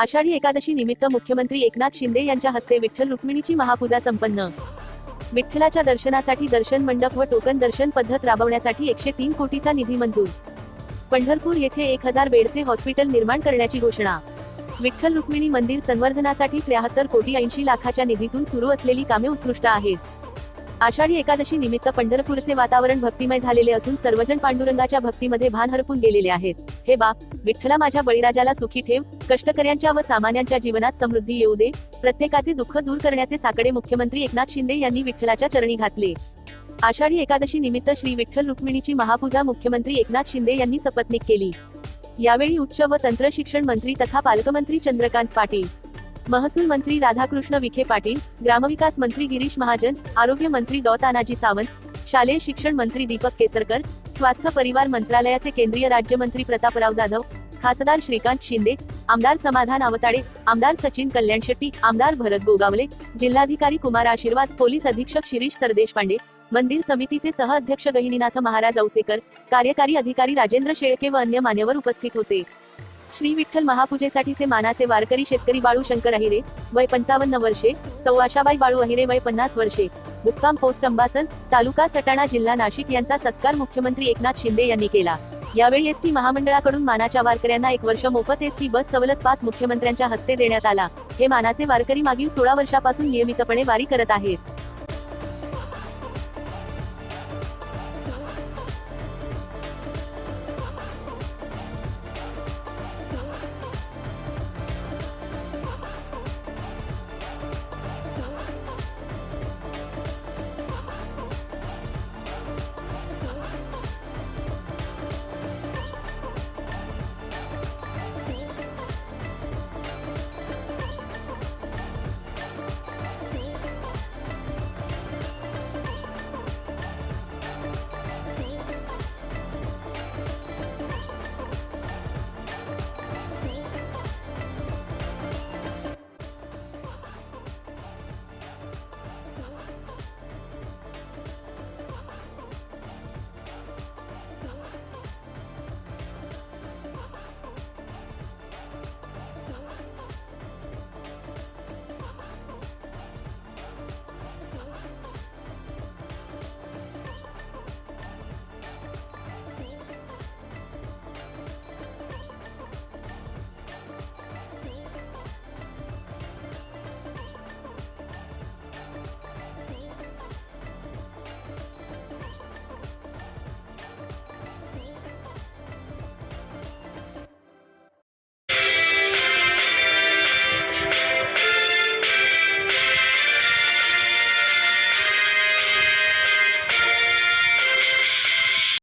आषाढी एकादशी निमित्त मुख्यमंत्री एकनाथ शिंदे यांच्या हस्ते विठ्ठल रुक्मिणीची महापूजा संपन्न. विठ्ठलाच्या दर्शनासाठी दर्शन मंडप व टोकन दर्शन पद्धत राबवण्यासाठी एकशे तीन कोटीचा निधी मंजूर. पंढरपूर येथे एक हजार बेडचे हॉस्पिटल निर्माण करण्याची घोषणा. विठ्ठल रुक्मिणी मंदिर संवर्धनासाठी त्र्याहत्तर कोटी ऐंशी लाखाच्या निधीतून सुरू असलेली कामे उत्कृष्ट आहेत. आषाढी एकादशी निमित्त पंढरपूरचे वातावरण भक्तिमय झालेले असून सर्वजण पांडुरंगाच्या भक्तीमध्ये भान हरपून गेलेले आहेत. हे बा विठ्ठला माझ्या बळीराजाला सुखी ठेव कष्टकऱ्यांच्या व सामान्यांच्या जीवनात समृद्धी येऊ दे प्रत्येकाचे दुःख दूर करण्याचे साकडे मुख्यमंत्री एकनाथ शिंदे यांनी विठ्ठलाच्या चरणी घातले. आषाढी एकादशी निमित्त श्री विठ्ठल रुक्मिणीची महापूजा मुख्यमंत्री एकनाथ शिंदे यांनी सपत्नीक केली. यावेळी उच्च व तंत्र शिक्षण मंत्री तथा पालकमंत्री चंद्रकांत पाटील महसूल मंत्री राधाकृष्ण विखे पाटील ग्रामविकास मंत्री गिरीश महाजन आरोग्य मंत्री डॉ तानाजी सावंत शालेय शिक्षण मंत्री दीपक केसरकर स्वास्थ्य परिवार मंत्रालयाचे केंद्रीय राज्यमंत्री प्रतापराव जाधव खासदार श्रीकांत शिंदे आमदार समाधान आवताडे आमदार सचिन कल्याण शेट्टी आमदार भरत गोगावले जिल्हाधिकारी कुमार आशीर्वाद पोलीस अधीक्षक शिरीष सरदेशपांडे मंदिर समितीचे सह अध्यक्ष गहिनीनाथ महाराज औसेकर कार्यकारी अधिकारी राजेंद्र शेळके व अन्य मान्यवर उपस्थित होते. श्री विठ्ठल महापूजेसाठीचे मानाचे वारकरी शेतकरी बाळू शंकर अहिरे वय पंचावन्न वर्षे सौ आशाबाई बाळू अहिरे वय पन्नास वर्षे मुक्काम पोस्ट अंबासन तालुका सटाणा जिल्हा नाशिक यांचा सत्कार मुख्यमंत्री एकनाथ शिंदे यांनी केला. यावेळी एसटी महामंडळाकडून मानाच्या वारकऱ्यांना एक वर्ष मोफत एसटी बस सवलत पास मुख्यमंत्र्यांच्या हस्ते देण्यात आला. हे मानाचे वारकरी मागील सोळा वर्षापासून नियमितपणे वारी करत आहेत.